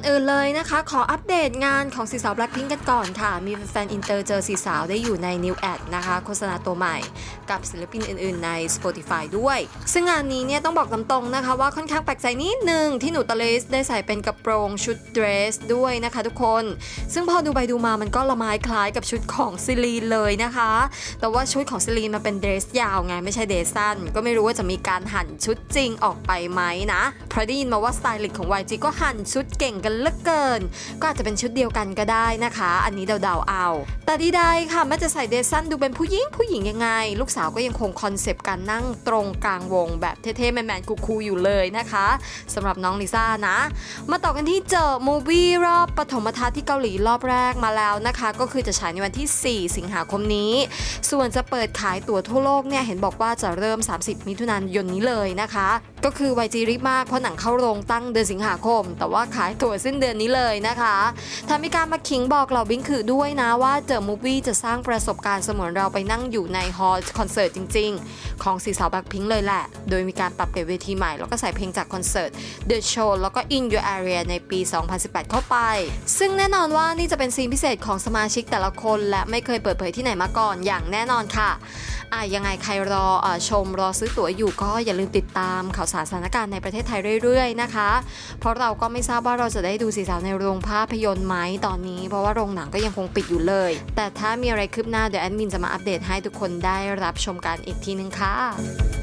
อนอื่นเลยนะคะ ขออัปเดตงานของสีสาว Blackpink กันก่อนค่ะ มีแฟนอินเตอร์เจอสีสาวได้อยู่ใน New Ad นะคะ โฆษณาตัวใหม่กับศิลปินอื่นๆใน Spotify ด้วย ซึ่งงานนี้เนี่ยต้องบอกตามตรงนะคะว่าค่อนข้างแปลกใจนิดนึง ที่หนูตะเลสได้ใส่เป็นกระโปรงชุดเดรสด้วยนะคะทุกคน ซึ่งพอดูไปดูมามันก็ละไม้คล้ายกับชุดของซิลีนเลยนะคะ แต่ว่าชุดของซิลีนมันเป็นเดรสยาวไงไม่ใช่เดรสสั้น ก็ไม่รู้ว่าจะมีการหั่นชุดจริงออกไปไหมนะเพราะได้ยินมาว่าสไตลิสต์ของ YG ก็หั่นชุดเก่งกันเหลือเกิน ก็อาจจะเป็นชุดเดียวกันก็ได้นะคะ อันนี้เดาๆเอา แต่ดีใดค่ะแม้จะใส่เดรสสั้นดูเป็นผู้หญิงผู้หญิงยังไง ลูกสาวก็ยังคงคอนเซปต์การนั่งตรงกลางวงแบบเท่ๆแมนๆคูลๆอยู่เลยนะคะสำหรับน้องลิซ่านะ มาต่อกันที่เจอมูวี่รอบปฐมทัศน์ที่เกาหลีรอบแรกมาแล้วนะคะ ก็คือจะฉายในวันที่ 4 สิงหาคมนี้ ส่วนจะเปิดขายตั๋วทั่วโลกเนี่ยเห็นบอกว่าจะเริ่ม 30 มิถุนายนนี้เลยนะคะก็คือ YG รีบมากเพราะหนังเข้าโรงตั้งเดือนสิงหาคม แต่ว่าขายตั๋วสิ้นเดือนนี้เลยนะคะทำมีการมาขิงบอกเหล่าบิงคือด้วยนะว่าเจอมูฟวี่จะสร้างประสบการณ์เสมือนเราไปนั่งอยู่ในฮอลล์คอนเสิร์ตจริง ๆ ของสีสาวแบ็คพิงเลยแหละ โดยมีการปรับเปลี่ยนเวทีใหม่ แล้วก็ใส่เพลงจากคอนเสิร์ต The Show แล้วก็ In Your Area ในปี 2018 เข้าไป ซึ่งแน่นอนว่านี่จะเป็นซีนพิเศษของสมาชิกแต่ละคน และไม่เคยเปิดเผยที่ไหนมาก่อนอย่างแน่นอนค่ะอะยังไงใครรออชมรอซื้อตั๋วอยู่ก็อย่าลืมติดตามข่าวสารสถานการณ์ในประเทศไทยเรื่อยๆนะคะ เพราะเราก็ไม่ทราบว่าเราจะได้ดูสีสาวในโรงภาพยนตร์ไหมตอนนี้ เพราะว่าโรงหนังก็ยังคงปิดอยู่เลย แต่ถ้ามีอะไรคืบหน้าเดี๋ยวแอดมินจะมาอัปเดตให้ทุกคนได้รับชมกันอีกทีนึงค่ะ